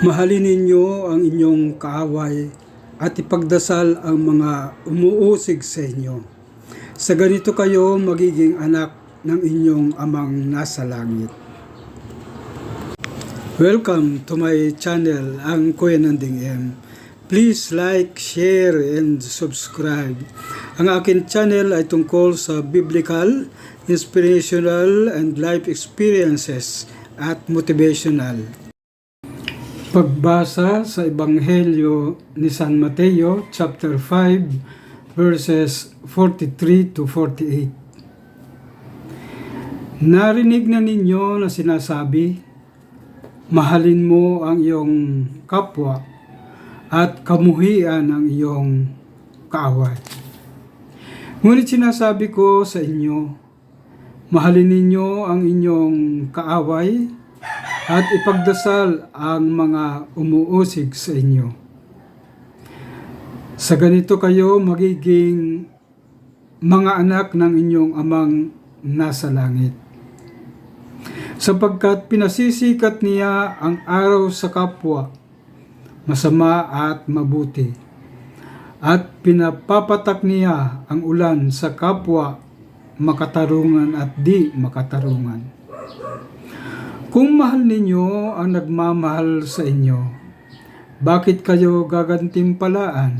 Mahalin ninyo ang inyong kaaway at ipagdasal ang mga umuusig sa inyo. Sa ganito kayo magiging anak ng inyong amang nasa langit. Welcome to my channel, ang Kuya Nanding M. Please like, share, and subscribe. Ang akin channel ay tungkol sa biblical, inspirational, and life experiences at motivational. Pagbasa sa Ebanghelyo ni San Mateo chapter 5 verses 43 to 48. Narinig na ninyo na sinasabi, mahalin mo ang iyong kapwa at kamuhian ang iyong kaaway. Ngunit sinasabi ko sa inyo, mahalin ninyo ang inyong kaaway at ipagdasal ang mga umuusig sa inyo. Sa ganito kayo magiging mga anak ng inyong amang nasa langit. Sapagkat pinasisikat niya ang araw sa kapwa, masama at mabuti. At pinapapatak niya ang ulan sa kapwa, makatarungan at di makatarungan. Kung mahal ninyo ang nagmamahal sa inyo, bakit kayo gagantimpalaan?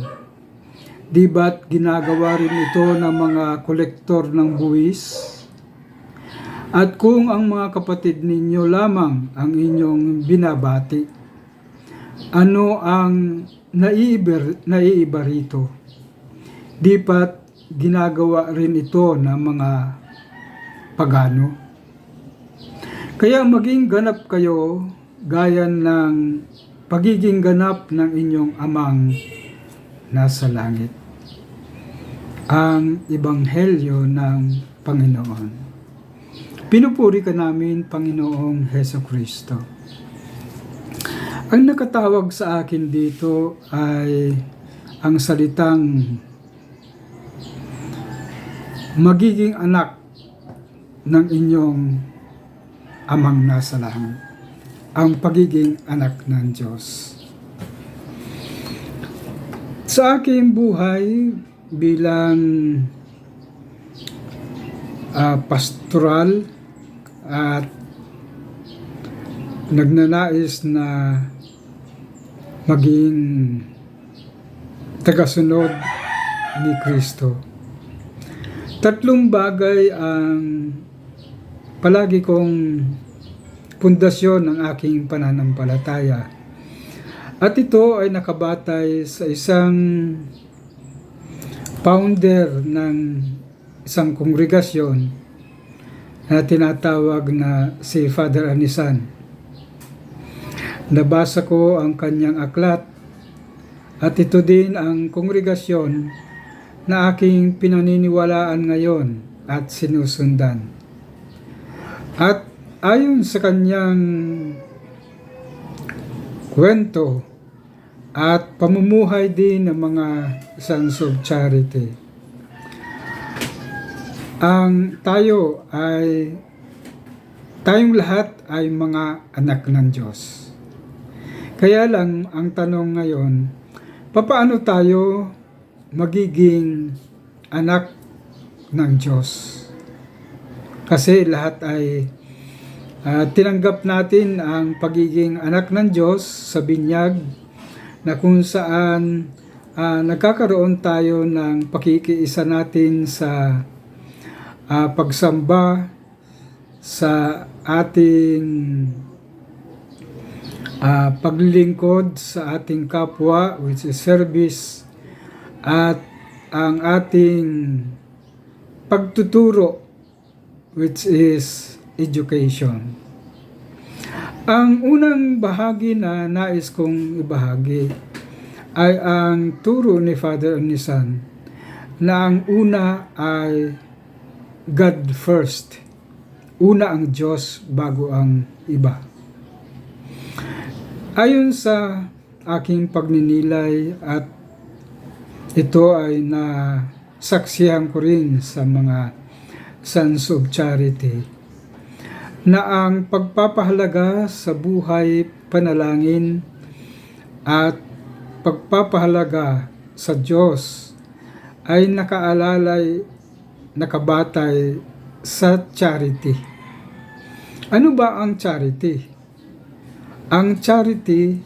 Di ba't ginagawa rin ito ng mga kolektor ng buwis? At kung ang mga kapatid ninyo lamang ang inyong binabati, ano ang naiiber, naiiba rito? Di ba't ginagawa rin ito ng mga pagano? Kaya maging ganap kayo gaya ng pagiging ganap ng inyong amang nasa langit. Ang Ebanghelyo ng Panginoon. Pinupuri ka namin, Panginoong Heso Kristo. Ang nakatawag sa akin dito ay ang salitang magiging anak ng inyong amang nasa langit. Ang pagiging anak ng Diyos. Sa aking buhay bilang ah, pastoral at nagnanais na maging tagasunod ni Kristo. Tatlong bagay ang palagi kong pundasyon ng aking pananampalataya. At ito ay nakabatay sa isang founder ng isang kongregasyon na tinatawag na si Father Anisan. Nabasa ko ang kanyang aklat at ito din ang kongregasyon na aking pinaniniwalaan ngayon at sinusundan. At ayon sa kanyang kwento at pamumuhay din ng mga Sons of Charity, ang tayo ay tayong lahat ay mga anak ng Diyos. Kaya lang ang tanong ngayon, papaano tayo magiging anak ng Diyos? Kasi lahat ay uh, tinanggap natin ang pagiging anak ng Diyos sa binyag na kung saan uh, nagkakaroon tayo ng pakikiisa natin sa uh, pagsamba sa ating uh, paglilingkod sa ating kapwa which is service at ang ating pagtuturo which is education. Ang unang bahagi na nais kong ibahagi ay ang turo ni Father Anisan na ang una ay God first. Una ang Diyos bago ang iba. Ayon sa aking pagninilay at ito ay na saksihan ko rin sa mga Sons of Charity na ang pagpapahalaga sa buhay panalangin at pagpapahalaga sa Diyos ay nakaalalay, nakabatay sa charity. Ano ba ang charity? Ang charity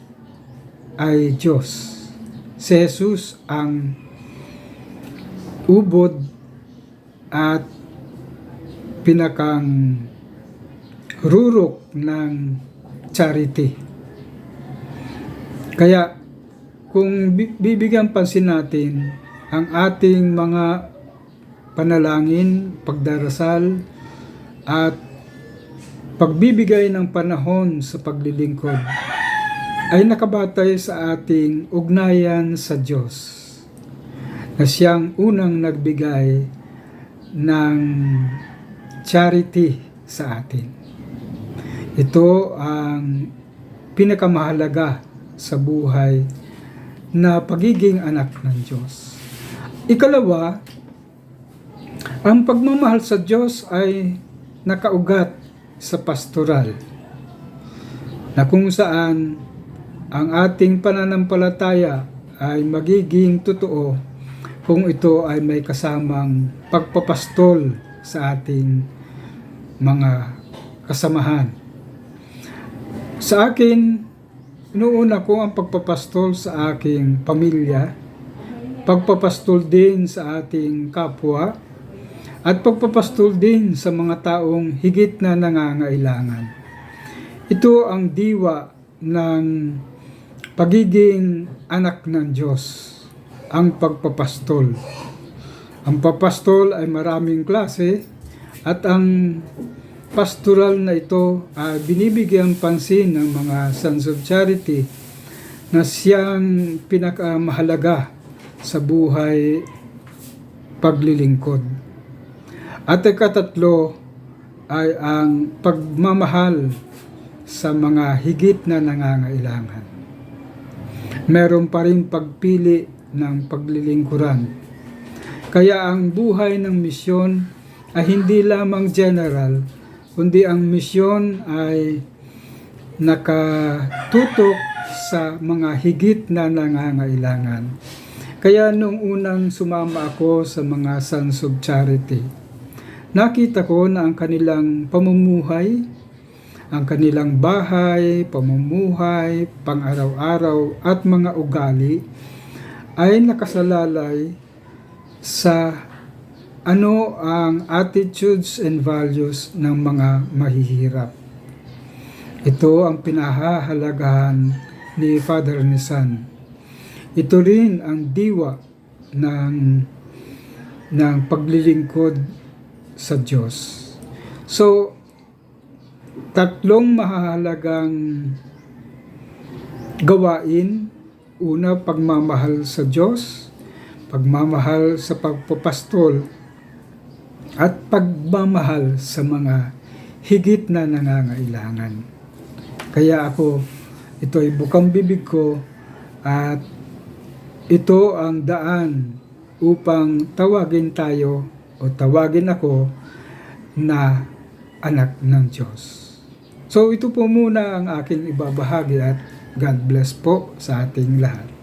ay Diyos. Si Jesus ang ubod at pinakang rurok ng charity. Kaya kung bi- bibigyan pansin natin ang ating mga panalangin, pagdarasal, at pagbibigay ng panahon sa paglilingkod ay nakabatay sa ating ugnayan sa Diyos na siyang unang nagbigay ng charity sa atin. Ito ang pinakamahalaga sa buhay na pagiging anak ng Diyos. Ikalawa, ang pagmamahal sa Diyos ay nakaugat sa pastoral na kung saan ang ating pananampalataya ay magiging totoo kung ito ay may kasamang pagpapastol sa ating mga kasamahan. Sa akin, inuuna ko ang pagpapastol sa aking pamilya, pagpapastol din sa ating kapwa, at pagpapastol din sa mga taong higit na nangangailangan. Ito ang diwa ng pagiging anak ng Diyos, ang pagpapastol. Ang papastol ay maraming klase at ang pastoral na ito ay binibigyan pansin ng mga Sons of Charity na siyang pinakamahalaga sa buhay paglilingkod. At ikatatlo ay ang pagmamahal sa mga higit na nangangailangan. Meron pa rin pagpili ng paglilingkuran. Kaya ang buhay ng misyon ay hindi lamang general, kundi ang misyon ay nakatutok sa mga higit na nangangailangan. Kaya nung unang sumama ako sa mga Sons of Charity, nakita ko na ang kanilang pamumuhay, ang kanilang bahay, pamumuhay, pang-araw-araw at mga ugali ay nakasalalay sa ano ang attitudes and values ng mga mahihirap. Ito ang pinahahalagahan ni Father Nisan. Ito rin ang diwa ng ng paglilingkod sa Diyos. So, tatlong mahalagang gawain. Una, pagmamahal sa Diyos, pagmamahal sa pagpapastol, at pagmamahal sa mga higit na nangangailangan. Kaya ako, ito ay bukang bibig ko at ito ang daan upang tawagin tayo o tawagin ako na anak ng Diyos. So ito po muna ang aking ibabahagi at God bless po sa ating lahat.